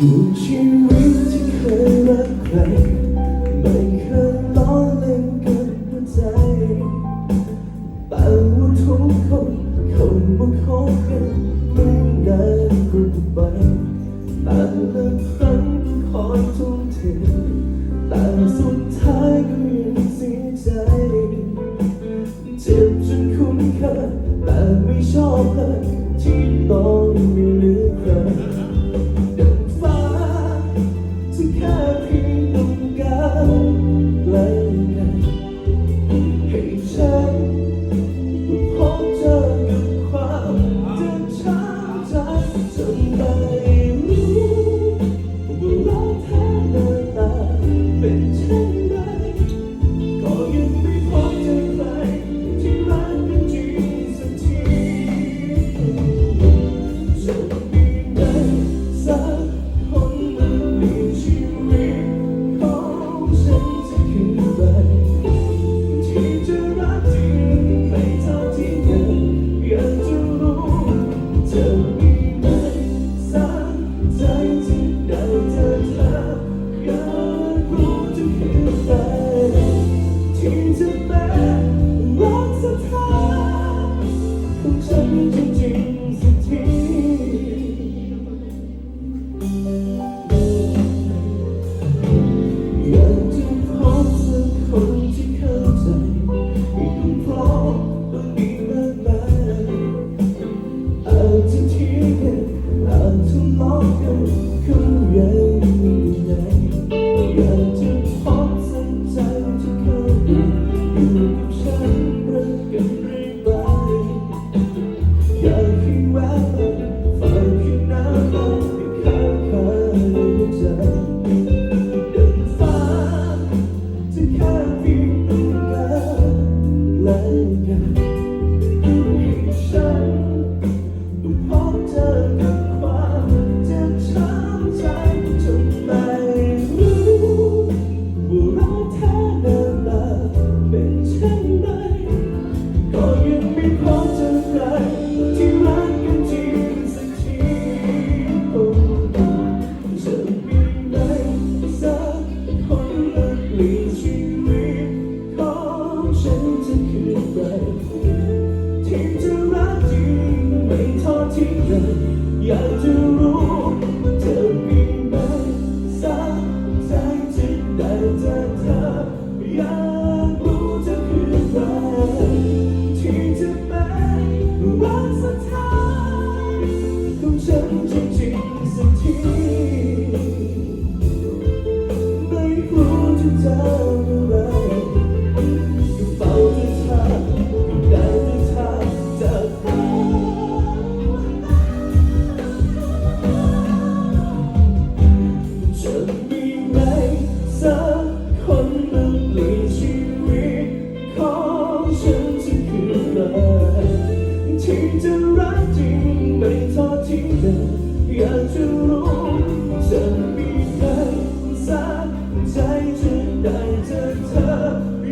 ถูกชีวิตที่เคยรักใไม่เคยล้อเล่นกับหัวใจแต่ว่าทุกคนคนว่าคบกันไม่นานกว่าไปแต่ละครั้งคอยทุ่มเทแต่สุดท้าย Música